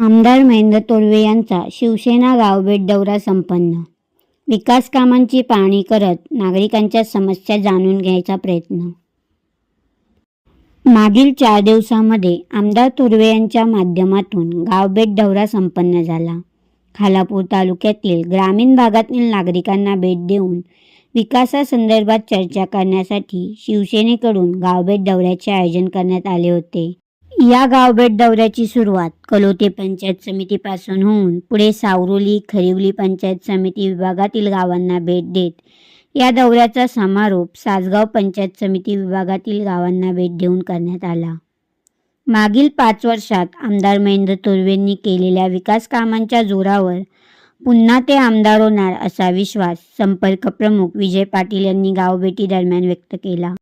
आमदार महेंद्र तोरवे यांचा शिवसेना गावभेट दौरा संपन्न. विकास कामांची पाहणी करत नागरिकांच्या समस्या जाणून घ्यायचा प्रयत्न. मागील चार दिवसामध्ये आमदार तोरवे यांच्या माध्यमातून गावभेट दौरा संपन्न झाला. खालापूर तालुक्यातील ग्रामीण भागातील नागरिकांना भेट देऊन विकासासंदर्भात चर्चा करण्यासाठी शिवसेनेकडून गावभेट दौऱ्याचे आयोजन करण्यात आले होते. या गावभेट दौऱ्याची सुरुवात कलोते पंचायत समितीपासून होऊन पुढे सावरोली खरिवली पंचायत समिती विभागातील गावांना भेट देत या दौऱ्याचा समारोप सासगाव पंचायत समिती विभागातील गावांना भेट देऊन करण्यात आला. मागील पाच वर्षात आमदार महेंद्र तुर्वेंनी केलेल्या विकास कामांच्या जोरावर पुन्हा ते आमदार होणार असा विश्वास संपर्क प्रमुख विजय पाटील यांनी गावभेटी दरम्यान व्यक्त केला.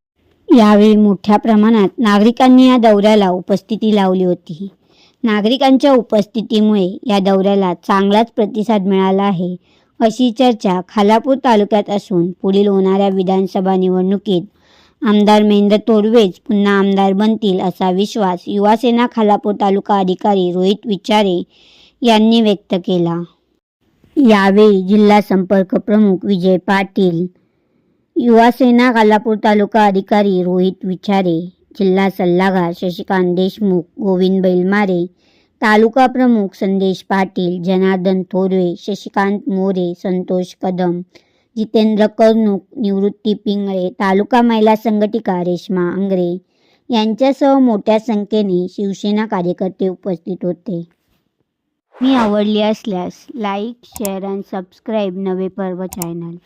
यावेळी मोठ्या प्रमाणात नागरिकांनी या दौऱ्याला उपस्थिती लावली होती. नागरिकांच्या उपस्थितीमुळे या दौऱ्याला चांगलाच प्रतिसाद मिळाला आहे अशी चर्चा खालापूर तालुक्यात असून पुढील होणाऱ्या विधानसभा निवडणुकीत आमदार महेंद्र तोडवेज पुन्हा आमदार बनतील असा विश्वास युवासेना खालापूर तालुका अधिकारी रोहित विचारे यांनी व्यक्त केला. यावेळी जिल्हा संपर्क प्रमुख विजय पाटील युवासेना गालापूर तालुका अधिकारी रोहित विचारे जिल्हा सल्लागार शशिकांत देशमुख गोविंद बैलमारे तालुका प्रमुख संदेश पाटील जनार्दन थोरवे शशिकांत मोरे संतोष कदम जितेंद्र कर्णूक निवृत्ती पिंगळे तालुका महिला संघटिका रेश्मा अंगरे यांच्यासह मोठ्या संख्येने शिवसेना कार्यकर्ते उपस्थित होते. मी आवडली असल्यास लाईक शेअर अँड सबस्क्राईब नवे पर्व चॅनल